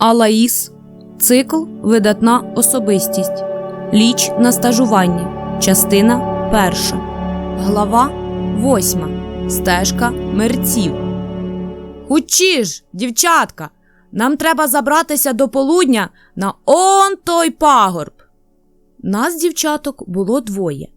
Алаїс. Цикл Видатна особистість. Ліч на стажуванні. Частина перша. Глава восьма. Стежка мерців. Хучі ж, дівчатка! Нам треба забратися до полудня на он той пагорб. Нас, дівчаток, було двоє,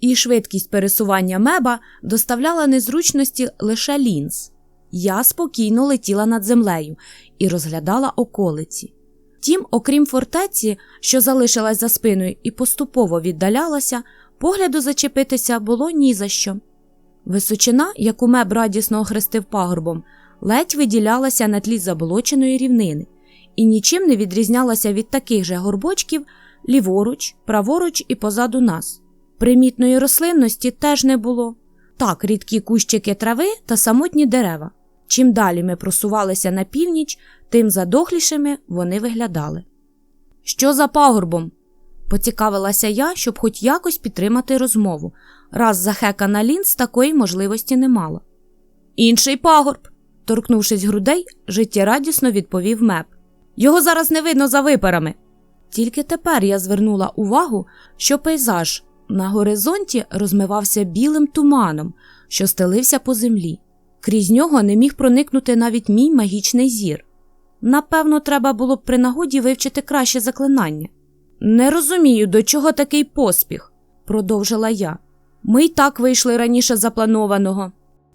і швидкість пересування меба доставляла незручності лише лінз. Я спокійно летіла над землею і розглядала околиці. Втім, окрім фортеці, що залишилась за спиною і поступово віддалялася, погляду зачепитися було ні за що. Височина, яку меб радісно охрестив пагорбом, ледь виділялася на тлі заболоченої рівнини і нічим не відрізнялася від таких же горбочків ліворуч, праворуч і позаду нас. Примітної рослинності теж не було. Так, рідкі кущики трави та самотні дерева. Чим далі ми просувалися на північ, тим задохлішими вони виглядали. Що за пагорбом? поцікавилася я, щоб хоч якось підтримати розмову, раз захекана лінз такої можливості не мала. Інший пагорб, торкнувшись грудей, життєрадісно відповів меп. Його зараз не видно за випарами. Тільки тепер я звернула увагу, що пейзаж на горизонті розмивався білим туманом, що стелився по землі. Крізь нього не міг проникнути навіть мій магічний зір. Напевно, треба було б при нагоді вивчити краще заклинання. Не розумію, до чого такий поспіх, продовжила я. Ми й так вийшли раніше запланованого.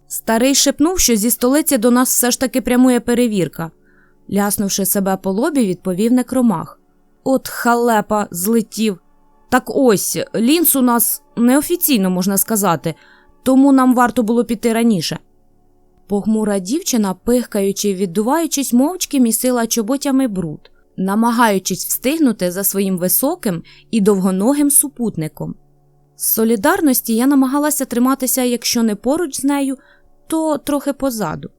Старий шепнув, що зі столиці до нас все ж таки прямує перевірка. Ляснувши себе по лобі, відповів некромах. От халепа злетів. Так ось, лінс у нас неофіційно можна сказати, тому нам варто було піти раніше. Похмура дівчина, пихкаючи й віддуваючись, мовчки місила чоботями бруд, намагаючись встигнути за своїм високим і довгоногим супутником. З солідарності я намагалася триматися, якщо не поруч з нею, то трохи позаду.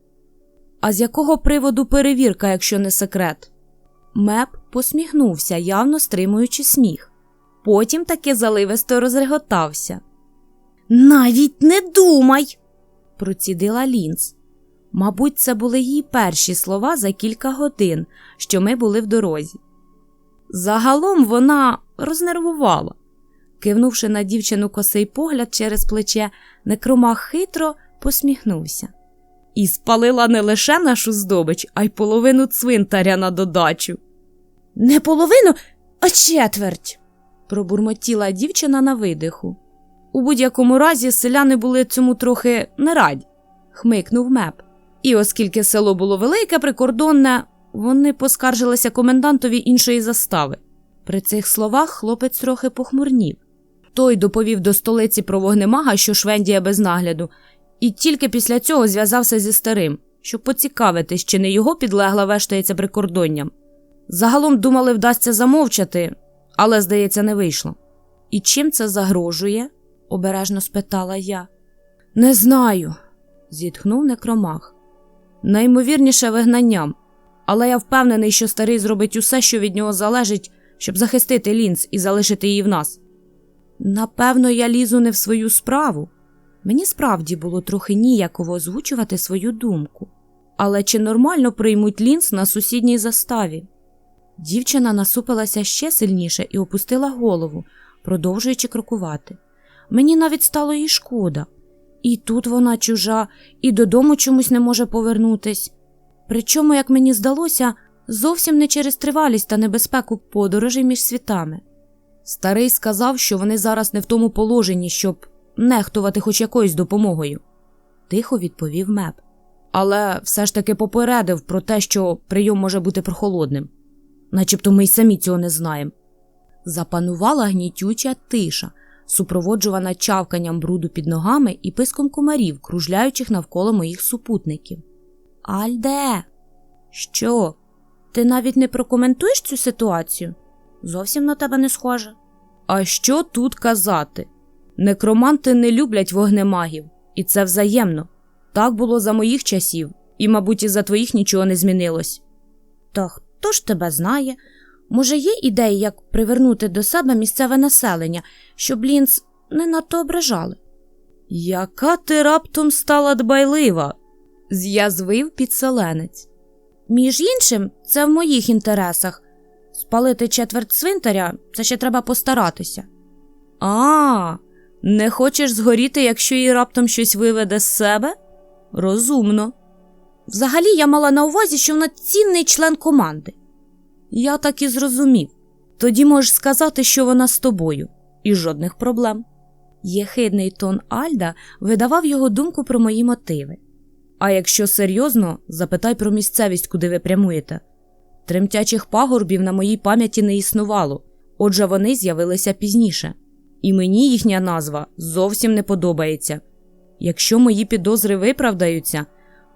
А з якого приводу перевірка, якщо не секрет? Меп посміхнувся, явно стримуючи сміх. Потім таки заливисто розреготався. Навіть не думай, процідила Лінц. Мабуть, це були її перші слова за кілька годин, що ми були в дорозі. Загалом вона рознервувала. Кивнувши на дівчину косий погляд через плече, некромах хитро посміхнувся. І спалила не лише нашу здобич, а й половину цвинтаря на додачу. Не половину, а четверть, пробурмотіла дівчина на видиху. У будь-якому разі селяни були цьому трохи не раді, хмикнув меп. І оскільки село було велике, прикордонне, вони поскаржилися комендантові іншої застави. При цих словах хлопець трохи похмурнів. Той доповів до столиці про вогнемага, що швендіє без нагляду, і тільки після цього зв'язався зі старим, щоб поцікавитись, чи не його підлегла вештається прикордонням. Загалом думали, вдасться замовчати, але, здається, не вийшло. І чим це загрожує? обережно спитала я. Не знаю, зітхнув некромах. Наймовірніше вигнанням, але я впевнений, що старий зробить усе, що від нього залежить, щоб захистити лінз і залишити її в нас. Напевно, я лізу не в свою справу. Мені справді було трохи ніяково озвучувати свою думку. Але чи нормально приймуть лінз на сусідній заставі? Дівчина насупилася ще сильніше і опустила голову, продовжуючи крокувати. Мені навіть стало їй шкода. І тут вона чужа, і додому чомусь не може повернутись. Причому, як мені здалося, зовсім не через тривалість та небезпеку подорожей між світами. Старий сказав, що вони зараз не в тому положенні, щоб нехтувати хоч якоюсь допомогою, тихо відповів меп. Але все ж таки попередив про те, що прийом може бути прохолодним, начебто ми й самі цього не знаємо. Запанувала гнітюча тиша, супроводжувана чавканням бруду під ногами і писком комарів, кружляючих навколо моїх супутників. Альде, що? Ти навіть не прокоментуєш цю ситуацію? Зовсім на тебе не схоже. А що тут казати? Некроманти не люблять вогнемагів, і це взаємно. Так було за моїх часів, і, мабуть, і за твоїх нічого не змінилось. Та хто ж тебе знає? Може, є ідеї, як привернути до себе місцеве населення, щоб лінц не надто ображали? Яка ти раптом стала дбайлива? з'язвив підселенець. Між іншим, це в моїх інтересах. Спалити четверть цвинтаря це ще треба постаратися. А, не хочеш згоріти, якщо їй раптом щось виведе з себе? Розумно. Взагалі я мала на увазі, що вона цінний член команди. Я так і зрозумів. Тоді можеш сказати, що вона з тобою, і жодних проблем. Єхидний тон Альда видавав його думку про мої мотиви. А якщо серйозно, запитай про місцевість, куди ви прямуєте. Тремтячих пагорбів на моїй пам'яті не існувало, отже вони з'явилися пізніше. І мені їхня назва зовсім не подобається. Якщо мої підозри виправдаються,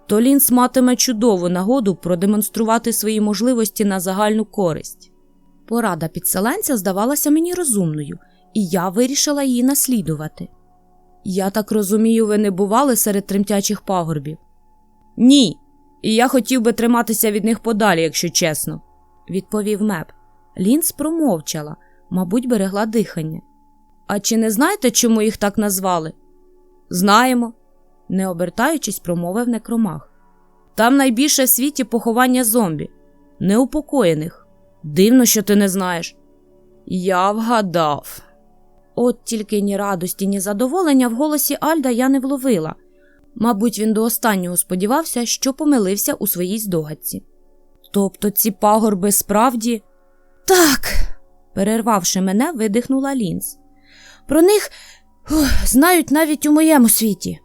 то Лінс матиме чудову нагоду продемонструвати свої можливості на загальну користь. Порада підселенця здавалася мені розумною, і я вирішила її наслідувати. Я так розумію, ви не бували серед тремтячих пагорбів? Ні, і я хотів би триматися від них подалі, якщо чесно, відповів меп. Лінс промовчала, мабуть, берегла дихання. А чи не знаєте, чому їх так назвали? Знаємо, не обертаючись, промовив некромах. Там найбільше в світі поховання зомбі, неупокоєних. Дивно, що ти не знаєш. Я вгадав. От тільки ні радості, ні задоволення в голосі Альда я не вловила. Мабуть, він до останнього сподівався, що помилився у своїй здогадці. Тобто ці пагорби справді. Так, перервавши мене, видихнула Лінз. Про них ух, знають навіть у моєму світі.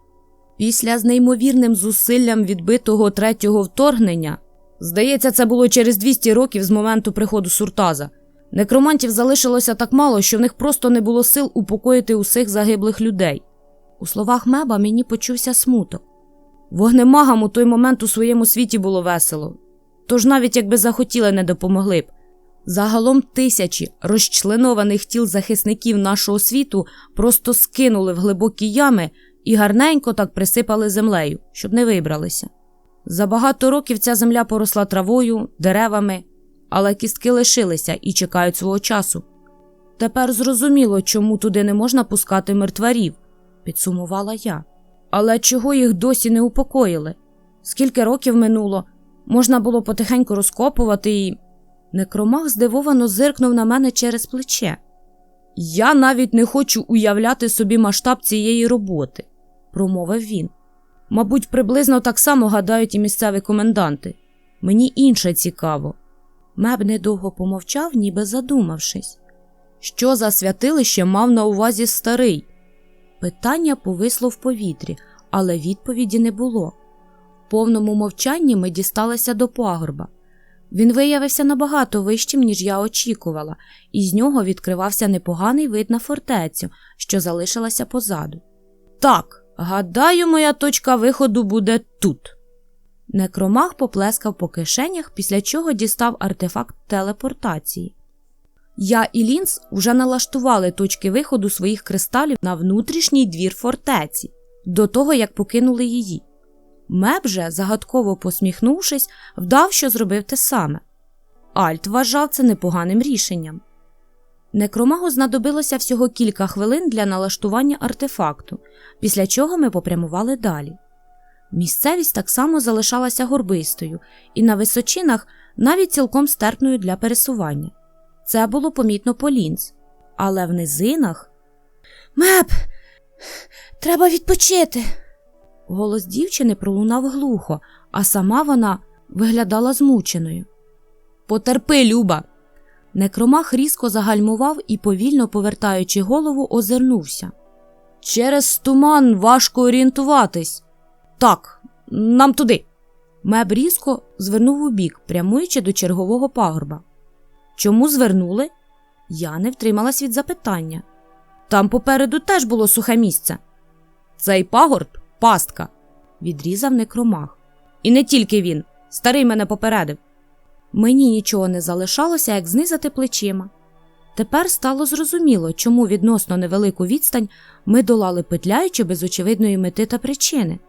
Після з неймовірним зусиллям відбитого третього вторгнення, здається, це було через 200 років з моменту приходу Суртаза. Некромантів залишилося так мало, що в них просто не було сил упокоїти усіх загиблих людей. У словах меба мені почувся смуток. Вогнемагам у той момент у своєму світі було весело, тож навіть якби захотіли, не допомогли б. Загалом тисячі розчленованих тіл захисників нашого світу просто скинули в глибокі ями і гарненько так присипали землею, щоб не вибралися. За багато років ця земля поросла травою, деревами, але кістки лишилися і чекають свого часу. Тепер зрозуміло, чому туди не можна пускати мертварів, підсумувала я. Але чого їх досі не упокоїли? Скільки років минуло, можна було потихеньку розкопувати і. Некромах здивовано зиркнув на мене через плече. Я навіть не хочу уявляти собі масштаб цієї роботи, промовив він. Мабуть, приблизно так само гадають і місцеві коменданти. Мені інше цікаво. Меб недовго помовчав, ніби задумавшись. Що за святилище мав на увазі старий? Питання повисло в повітрі, але відповіді не було. В повному мовчанні ми дісталися до пагорба. Він виявився набагато вищим, ніж я очікувала, і з нього відкривався непоганий вид на фортецю, що залишилася позаду. Так, гадаю, моя точка виходу буде тут. Некромах поплескав по кишенях, після чого дістав артефакт телепортації. Я і Лінс вже налаштували точки виходу своїх кристалів на внутрішній двір фортеці до того, як покинули її. Меп же, загадково посміхнувшись, вдав, що зробив те саме. Альт вважав це непоганим рішенням. Некромагу знадобилося всього кілька хвилин для налаштування артефакту, після чого ми попрямували далі. Місцевість так само залишалася горбистою і на височинах навіть цілком стерпною для пересування. Це було помітно по лінз, але в низинах. Меп, треба відпочити. Голос дівчини пролунав глухо, а сама вона виглядала змученою. Потерпи, Люба. Некромах різко загальмував і, повільно повертаючи голову, озирнувся. Через туман важко орієнтуватись. Так, нам туди. Меб різко звернув у бік, прямуючи до чергового пагорба. Чому звернули? Я не втрималась від запитання. Там попереду теж було сухе місце. Цей пагорб пастка, відрізав некромах. І не тільки він, старий мене попередив. Мені нічого не залишалося, як знизати плечима. Тепер стало зрозуміло, чому відносно невелику відстань ми долали петляючи без очевидної мети та причини.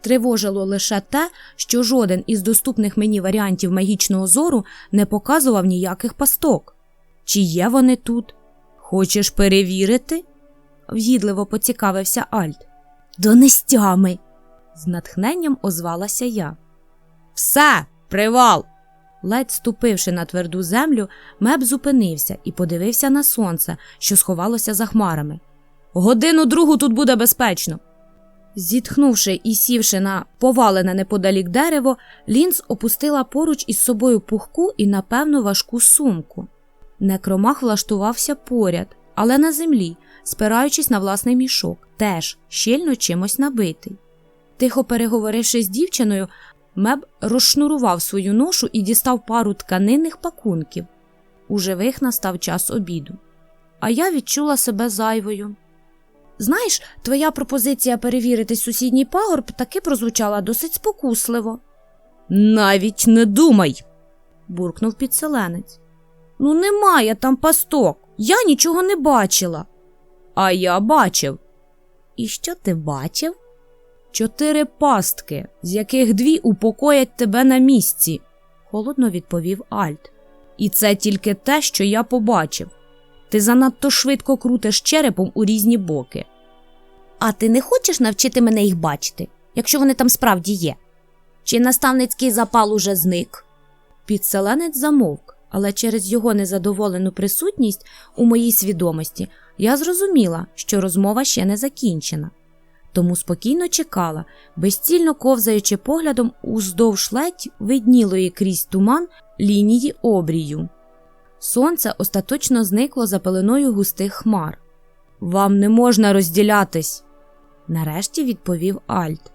Тривожило лише те, що жоден із доступних мені варіантів магічного зору не показував ніяких пасток. Чи є вони тут? Хочеш перевірити? в'їдливо поцікавився Альт. До нестями, з натхненням озвалася я. Все, Привал! Ледь ступивши на тверду землю, меб зупинився і подивився на сонце, що сховалося за хмарами. Годину другу тут буде безпечно. Зітхнувши і сівши на повалене неподалік дерево, Лінз опустила поруч із собою пухку і, напевно, важку сумку. Некромах влаштувався поряд, але на землі, спираючись на власний мішок, теж щільно чимось набитий. Тихо переговоривши з дівчиною, Меб розшнурував свою ношу і дістав пару тканинних пакунків. У живих настав час обіду. А я відчула себе зайвою. Знаєш, твоя пропозиція перевірити сусідній пагорб таки прозвучала досить спокусливо. Навіть не думай, буркнув підселенець. Ну, немає там пасток. Я нічого не бачила. А я бачив. І що ти бачив? Чотири пастки, з яких дві упокоять тебе на місці, холодно відповів Альт. І це тільки те, що я побачив. Ти занадто швидко крутиш черепом у різні боки. А ти не хочеш навчити мене їх бачити, якщо вони там справді є? Чи наставницький запал уже зник? Підселенець замовк, але через його незадоволену присутність у моїй свідомості я зрозуміла, що розмова ще не закінчена тому спокійно чекала, безцільно ковзаючи поглядом уздовж ледь виднілої крізь туман лінії обрію. Сонце остаточно зникло за пеленою густих хмар. Вам не можна розділятись, нарешті відповів Альт.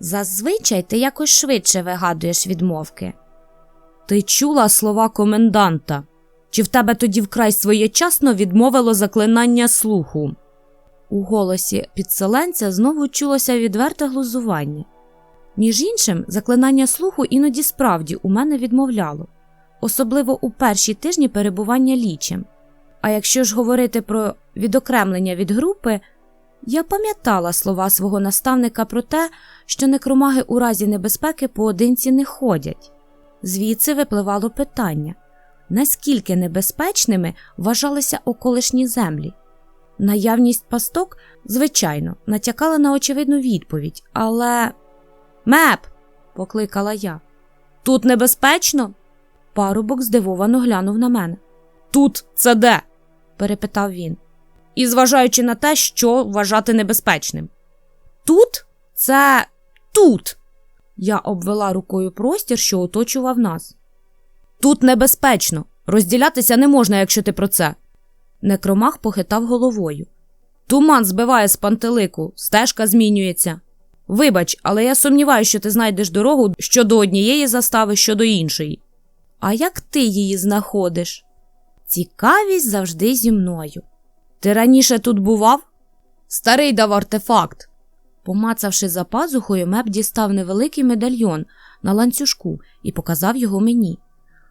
Зазвичай ти якось швидше вигадуєш відмовки. Ти чула слова коменданта? Чи в тебе тоді вкрай своєчасно відмовило заклинання слуху? У голосі підселенця знову чулося відверте глузування. Між іншим, заклинання слуху іноді справді у мене відмовляло, особливо у перші тижні перебування лічем. А якщо ж говорити про відокремлення від групи, я пам'ятала слова свого наставника про те, що некромаги у разі небезпеки поодинці не ходять. Звідси випливало питання наскільки небезпечними вважалися околишні землі. Наявність пасток, звичайно, натякала на очевидну відповідь, але. Меп. покликала я. Тут небезпечно? Парубок здивовано глянув на мене. Тут це де? перепитав він. І зважаючи на те, що вважати небезпечним. Тут це тут. Я обвела рукою простір, що оточував нас. Тут небезпечно. Розділятися не можна, якщо ти про це. Некромах похитав головою. Туман збиває з пантелику, стежка змінюється. Вибач, але я сумніваюся, що ти знайдеш дорогу що до однієї застави, що до іншої. А як ти її знаходиш? Цікавість завжди зі мною. Ти раніше тут бував? Старий дав артефакт. Помацавши за пазухою, меп дістав невеликий медальйон на ланцюжку і показав його мені.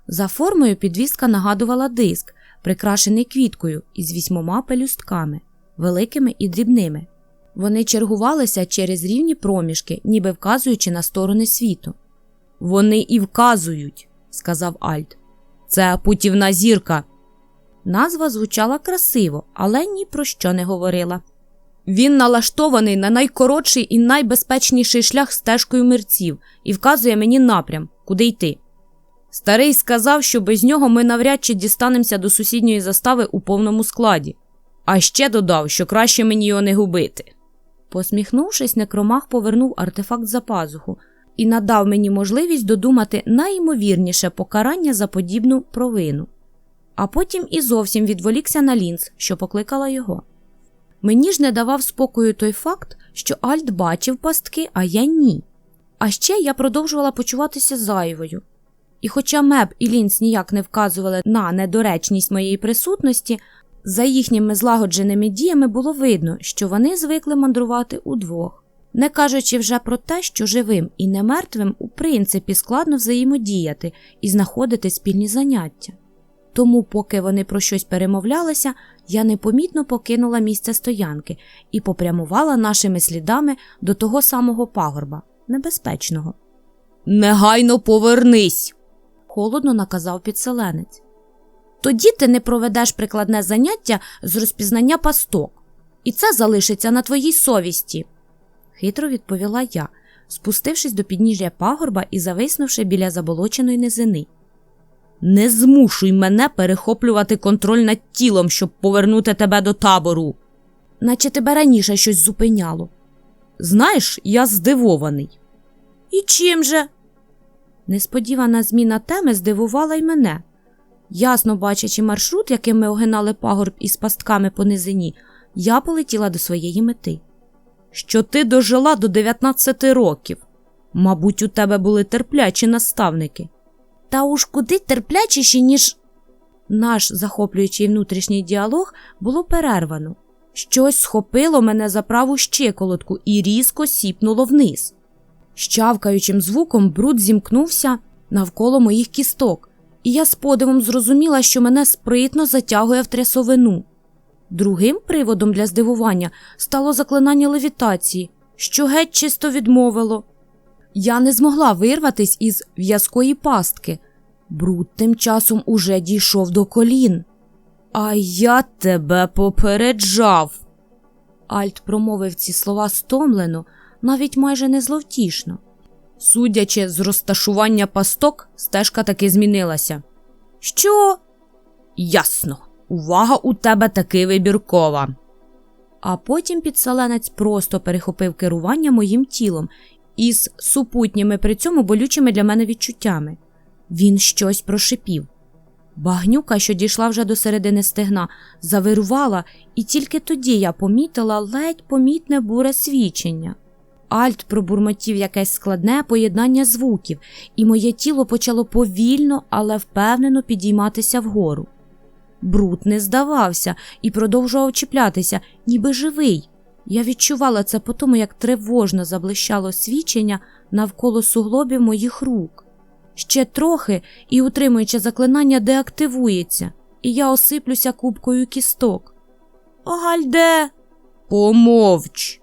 За формою підвіска нагадувала диск, прикрашений квіткою із вісьмома пелюстками, великими і дрібними. Вони чергувалися через рівні проміжки, ніби вказуючи на сторони світу. Вони і вказують, сказав Альт. Це путівна зірка. Назва звучала красиво, але ні про що не говорила. Він налаштований на найкоротший і найбезпечніший шлях стежкою мерців і вказує мені напрям, куди йти. Старий сказав, що без нього ми навряд чи дістанемося до сусідньої застави у повному складі, а ще додав, що краще мені його не губити. Посміхнувшись, некромах повернув артефакт за пазуху і надав мені можливість додумати найімовірніше покарання за подібну провину, а потім і зовсім відволікся на лінз, що покликала його. Мені ж не давав спокою той факт, що Альт бачив пастки, а я ні. А ще я продовжувала почуватися зайвою. І хоча Меб і Лінц ніяк не вказували на недоречність моєї присутності, за їхніми злагодженими діями було видно, що вони звикли мандрувати удвох, не кажучи вже про те, що живим і немертвим у принципі складно взаємодіяти і знаходити спільні заняття. Тому, поки вони про щось перемовлялися, я непомітно покинула місце стоянки і попрямувала нашими слідами до того самого пагорба, небезпечного. Негайно повернись! Холодно наказав підселенець. Тоді ти не проведеш прикладне заняття з розпізнання пасток, і це залишиться на твоїй совісті, хитро відповіла я, спустившись до підніжжя пагорба і зависнувши біля заболоченої низини. Не змушуй мене перехоплювати контроль над тілом, щоб повернути тебе до табору. Наче тебе раніше щось зупиняло. Знаєш, я здивований. І чим же? Несподівана зміна теми здивувала й мене. Ясно бачачи маршрут, яким ми огинали пагорб із пастками по низині, я полетіла до своєї мети. Що ти дожила до 19 років. Мабуть, у тебе були терплячі наставники. Та уж куди терплячіші, ніж. Наш захоплюючий внутрішній діалог було перервано. Щось схопило мене за праву щиколотку і різко сіпнуло вниз. Щавкаючим звуком бруд зімкнувся навколо моїх кісток, і я з подивом зрозуміла, що мене спритно затягує в трясовину. Другим приводом для здивування стало заклинання левітації, що геть чисто відмовило. Я не змогла вирватись із в'язкої пастки. Бруд тим часом уже дійшов до колін. А я тебе попереджав. Альт промовив ці слова стомлено, навіть майже не зловтішно. Судячи з розташування пасток, стежка таки змінилася. Що? Ясно, увага у тебе таки вибіркова. А потім підселенець просто перехопив керування моїм тілом із супутніми при цьому болючими для мене відчуттями. Він щось прошипів. Багнюка, що дійшла вже до середини стегна, завирувала, і тільки тоді я помітила ледь помітне буре свічення. Альт пробурмотів якесь складне поєднання звуків, і моє тіло почало повільно, але впевнено підійматися вгору. Бруд не здавався і продовжував чіплятися, ніби живий. Я відчувала це по тому, як тривожно заблищало свічення навколо суглобів моїх рук. Ще трохи і, утримуючи заклинання, деактивується, і я осиплюся кубкою кісток. Огальде, помовч.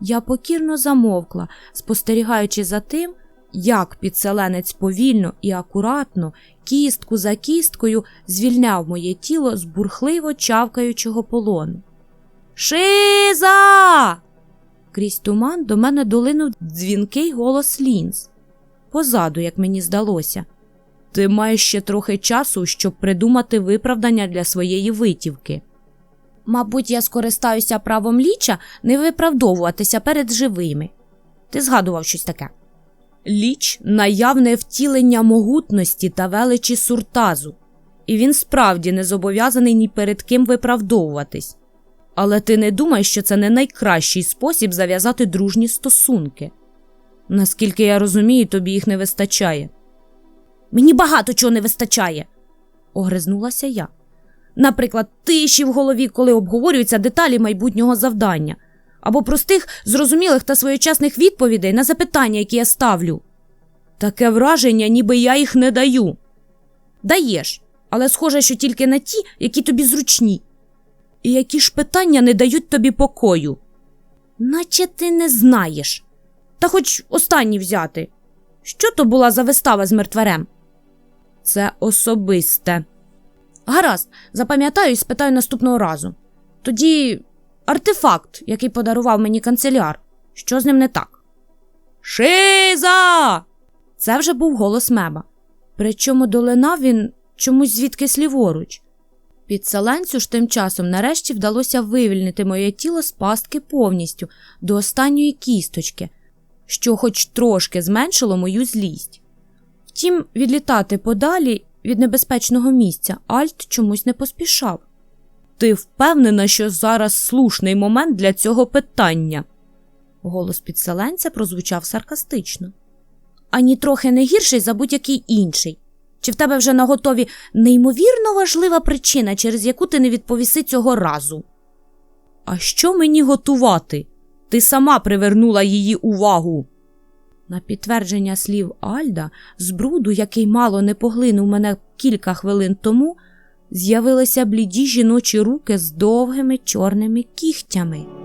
Я покірно замовкла, спостерігаючи за тим, як підселенець повільно і акуратно, кістку за кісткою, звільняв моє тіло з бурхливо чавкаючого полону. Шиза! Крізь туман до мене долинув дзвінкий голос Лінз. Позаду, як мені здалося. Ти маєш ще трохи часу, щоб придумати виправдання для своєї витівки. Мабуть, я скористаюся правом ліча не виправдовуватися перед живими. Ти згадував щось таке. Ліч наявне втілення могутності та величі суртазу, і він справді не зобов'язаний ні перед ким виправдовуватись. Але ти не думай, що це не найкращий спосіб зав'язати дружні стосунки. Наскільки я розумію, тобі їх не вистачає. Мені багато чого не вистачає, огризнулася я. Наприклад, тиші в голові, коли обговорюються деталі майбутнього завдання, або простих, зрозумілих та своєчасних відповідей на запитання, які я ставлю. Таке враження, ніби я їх не даю. Даєш, але схоже, що тільки на ті, які тобі зручні. І які ж питання не дають тобі покою? Наче ти не знаєш. Та хоч останні взяти. Що то була за вистава з мертварем? Це особисте. Гаразд, запам'ятаю і спитаю наступного разу. Тоді артефакт, який подарував мені канцеляр. Що з ним не так? Шиза! Це вже був голос меба. Причому долинав він чомусь звідкись ліворуч. Підселенцю ж тим часом нарешті вдалося вивільнити моє тіло з пастки повністю до останньої кісточки, що хоч трошки зменшило мою злість. Втім, відлітати подалі від небезпечного місця Альт чомусь не поспішав. Ти впевнена, що зараз слушний момент для цього питання? Голос підселенця прозвучав саркастично. Ані трохи не гірший за будь-який інший. Чи в тебе вже на готові неймовірно важлива причина, через яку ти не відповіси цього разу? А що мені готувати? Ти сама привернула її увагу. На підтвердження слів Альда, з бруду, який мало не поглинув мене кілька хвилин тому, з'явилися бліді жіночі руки з довгими чорними кігтями.